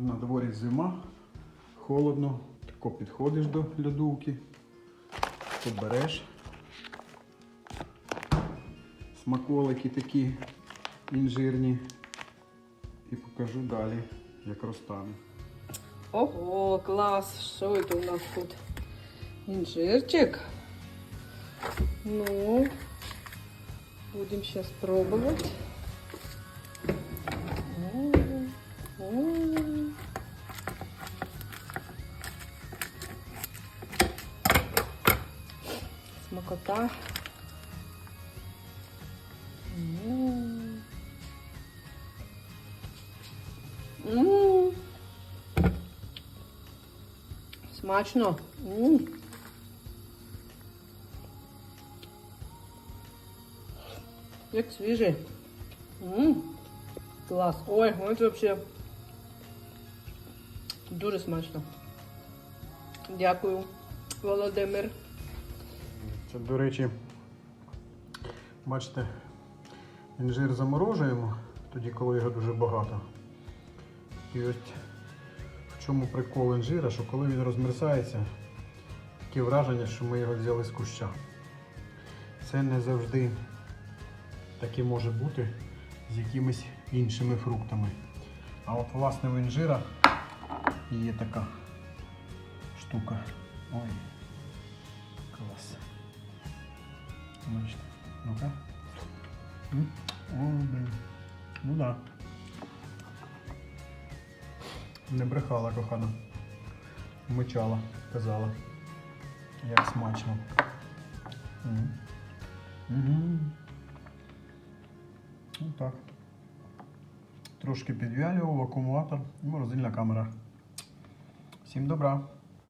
На дворі зима, холодно, тако підходиш до льодовки, побереш. Смаколики такі інжирні. І покажу далі, як розтане. Ого, клас! Що це у нас тут? Інжирчик. Ну, будемо зараз пробувати. Смакота. М. М. Смачно. Як свіжий. М. Клас. Ой, ось вообще дуже смачно. Дякую, Володимир. Це, до речі, бачите, інжир заморожуємо, тоді, коли його дуже багато. І ось в чому прикол інжира, що коли він розмерзається, таке враження, що ми його взяли з куща. Це не завжди таке може бути з якимись іншими фруктами. А от власне в інжирах є така штука. Ой, клас. Бачите. Ну-ка. О, блін. Ну да. Не брехала, кохана. Мичала, казала. Як смачно. Мгм. Ну так. Трошки підвялював акумулятор і морозильна камера. Всім добра!